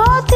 otro.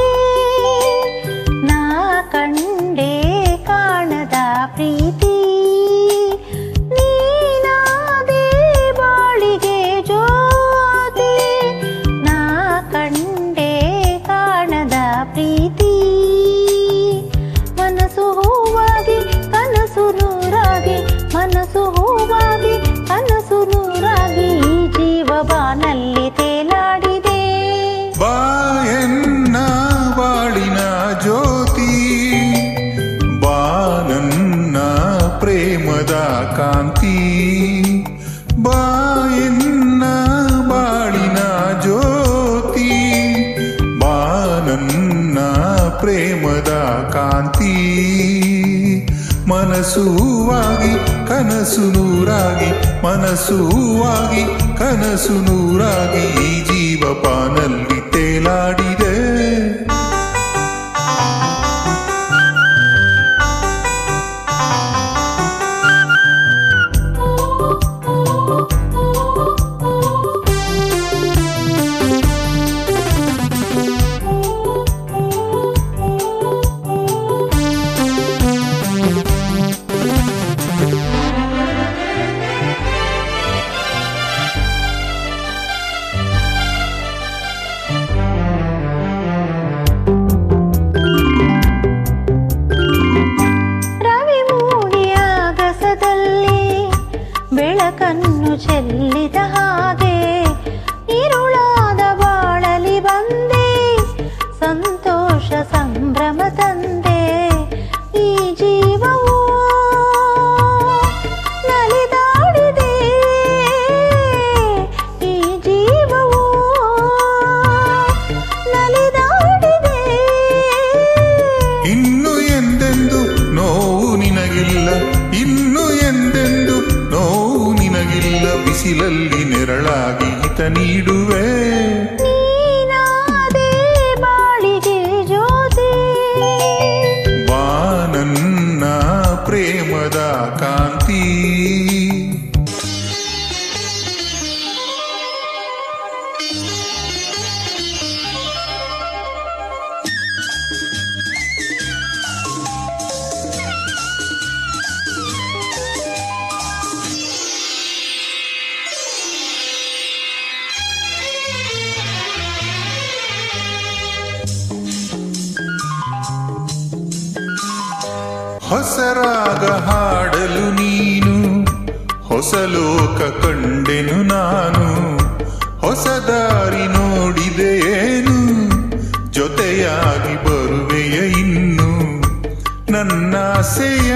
ಕಾಂತಿ ಬಾಯನ್ನ ಬಾಳಿನ ಜ್ಯೋತಿ ಬಾನನ್ನ ಪ್ರೇಮದ ಕಾಂತಿ. ಮನಸುವಾಗಿ ಕನಸು ನೂರಾಗಿ ಮನಸುವಾಗಿ ಕನಸು ನೂರಾಗಿ ಈ ಜೀವ ಪಾನಲ್ಲಿ ತೇಲಾಡಿದೆ. ಬಿಸಿಲಲ್ಲಿ ನೆರಳಾಗಿ ಹಿತ ನೀಡುವೆ. ಹೊಸರಾಗ ಹಾಡಲು ನೀನು, ಹೊಸ ಲೋಕ ಕಂಡೆನು ನಾನು, ಹೊಸ ದಾರಿ ನೋಡಿದೆ ಏನು ಜೊತೆಯಾಗಿ ಬರುವೆಯ ಇನ್ನು ನನ್ನಾಸೆಯ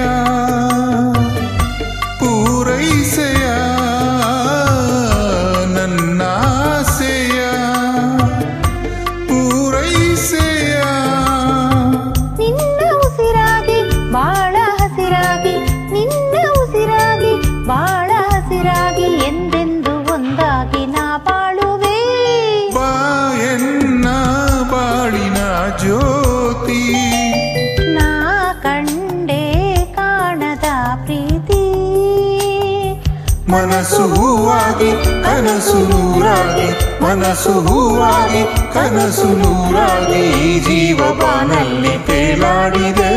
ಮನಸ್ಸು ಹೂವಾಗಿ ಕನಸು ನೂರಾಗಿ ಮನಸ್ಸು ಹೂವಾಗಿ ಕನಸು ನೂರಾಗಿ ಈ ಜೀವ ಬಾನಲ್ಲಿ ತೇಲಾಡಿದೆ.